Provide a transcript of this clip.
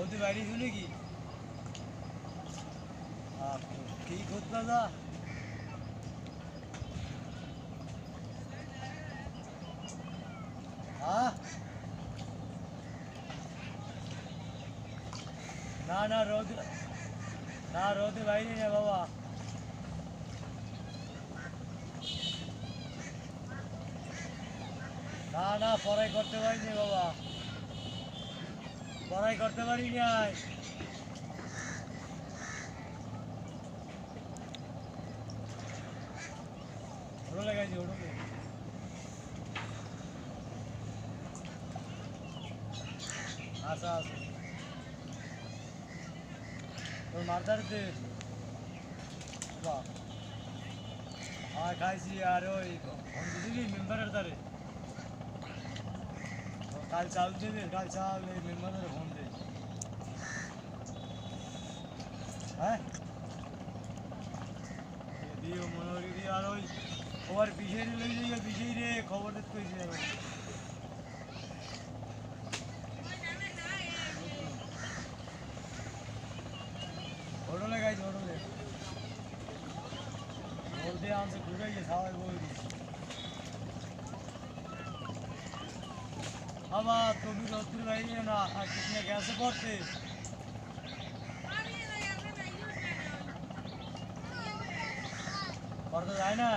বৌদি বাড়ি শুনে কি? কি হ্যাঁ না না, রোদ না, রোদে বাইরে না বাবা। না না পড়াই করতে পারিনি বাবা। পড়াই করতে পারি নাই হোটেলে গেছি হোটেলে আচ্ছা আচ্ছা তোর মারদারিতে বাহ। আর খাইছি, আর ওই মেম্বারের দ্বারে চাল দেবে, কাল চাল এই মেম্বারের ফোন দে। হ্যাঁ? আর ওই খবর পিছিয়ে লই পিছিয়ে রে, খবর দিতে কইছে হোটেলে গাইছে হোটেলে বলতে আনছে, ঘুরে গিয়ে খাওয়াই বই দিয়েছে। আবার তুমি রত্তুর বাইরে না আর কিসনে গ্যাসে পড়তে পড়তে যায় না